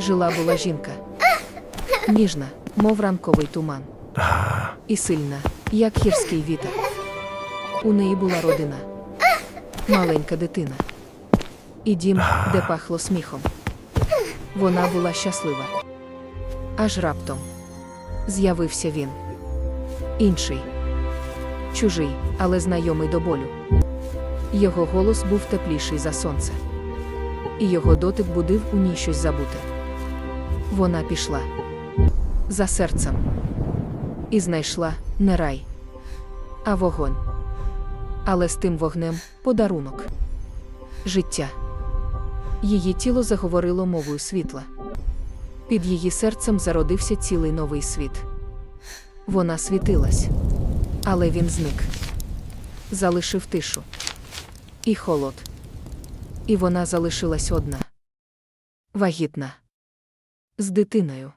Жила була жінка. Ніжна, мов ранковий туман. І сильна, як гірський вітер. У неї була родина, маленька дитина. І дім, де пахло сміхом. Вона була щаслива. Аж раптом з'явився він. Інший, чужий, але знайомий до болю. Його голос був тепліший за сонце. І його дотик будив у ній щось забуте. Вона пішла за серцем і знайшла не рай, а вогонь. Але з тим вогнем подарунок життя. Її тіло заговорило мовою світла. Під її серцем зародився цілий новий світ. Вона світилась, але він зник, залишив тишу і холод. І вона залишилась одна. Вагітна. З дитиною.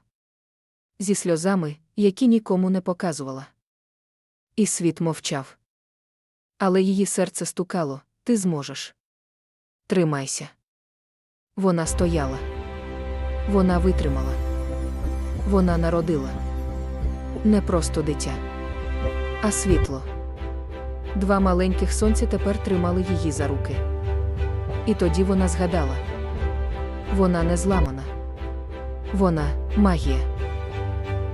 Зі сльозами, які нікому не показувала. І світ мовчав. Але її серце стукало ти зможеш. Тримайся. Вона стояла. Вона витримала. Вона народила. Не просто дитя, а світло. Два маленьких сонця тепер тримали її за руки. І тоді вона згадала: вона не зламана. Вона магія.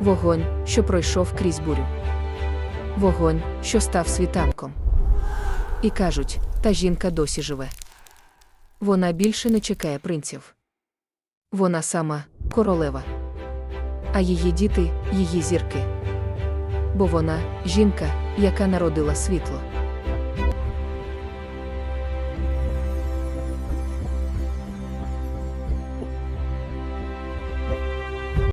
Вогонь, що пройшов крізь бурю. Вогонь, що став світанком. І кажуть, та жінка досі живе. Вона більше не чекає принців. Вона сама королева. А її діти її зірки. Бо вона жінка, яка народила світло.